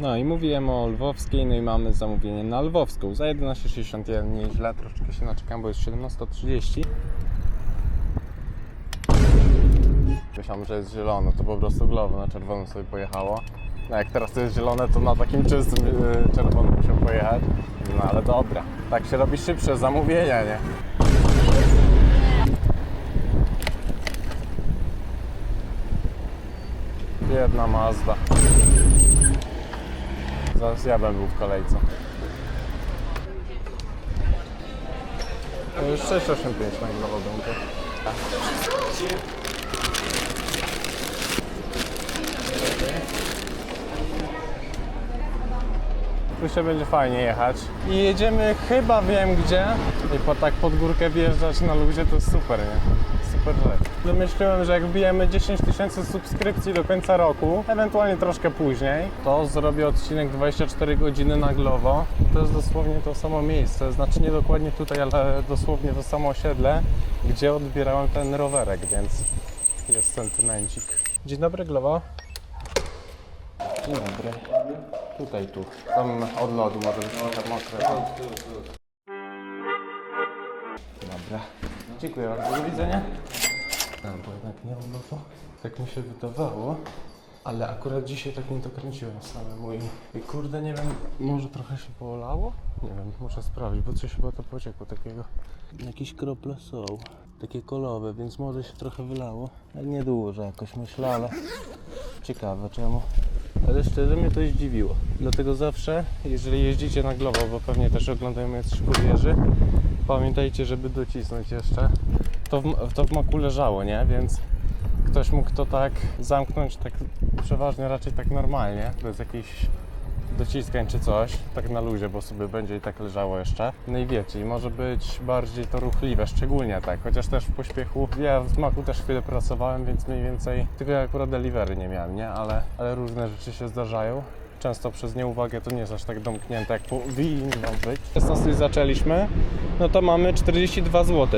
No i mówiłem o lwowskiej, no i mamy zamówienie na lwowską za 11,61, nieźle, troszeczkę się naczekam, bo jest 17.30. Myślałem, że jest zielono, to po prostu glowo na czerwono sobie pojechało. No jak teraz to jest zielone, to na takim czystym yy, czerwonym muszę pojechać. No ale dobra, tak się robi szybsze zamówienia, nie? Jedna Mazda. Zaraz ja bym był w kolejce. To już 685 na glowodunkę. Tu się będzie fajnie jechać. I jedziemy chyba wiem gdzie. I po tak pod górkę wjeżdżać na luzie to jest super, nie? Super rzecz. Wymyśliłem, że jak wbijemy 10 tysięcy subskrypcji do końca roku, ewentualnie troszkę później, to zrobię odcinek 24 godziny na Glowo. To jest dosłownie to samo miejsce, znaczy nie dokładnie tutaj, ale dosłownie to samo osiedle, gdzie odbierałem ten rowerek, więc jest sentymencik. Dzień dobry Glowo. Dzień dobry. Tutaj, tu. Tam od lodu może być trochę mokre. Dobra. Dziękuję bardzo. Do widzenia. No, bo jednak nie lodu. Tak mi się wydawało. Ale akurat dzisiaj tak nie dokręciłem samemu i, i kurde nie wiem, może trochę się poolało? Nie wiem, muszę sprawdzić, bo coś chyba to pociekło takiego. Jakieś krople są, takie kolowe, więc może się trochę wylało. Ale nie dużo jakoś myślę, ale ciekawe czemu. Ale szczerze mnie to zdziwiło. Dlatego zawsze, jeżeli jeździcie na Glowo, bo pewnie też oglądają jacyś kurierzy, pamiętajcie, żeby docisnąć jeszcze. To w, to w maku leżało, nie? Więc ktoś mógł to tak zamknąć tak przeważnie raczej tak normalnie, bez jakichś dociskań czy coś, tak na luzie, bo sobie będzie i tak leżało jeszcze. No i wiecie, może być bardziej to ruchliwe, szczególnie tak, chociaż też w pośpiechu, ja w smaku też chwilę pracowałem, więc mniej więcej, tylko ja akurat delivery nie miałem, nie? Ale, ale różne rzeczy się zdarzają. Często przez nieuwagę to nie jest aż tak domknięte, jak powinno być. 16 zaczęliśmy, no to mamy 42 zł.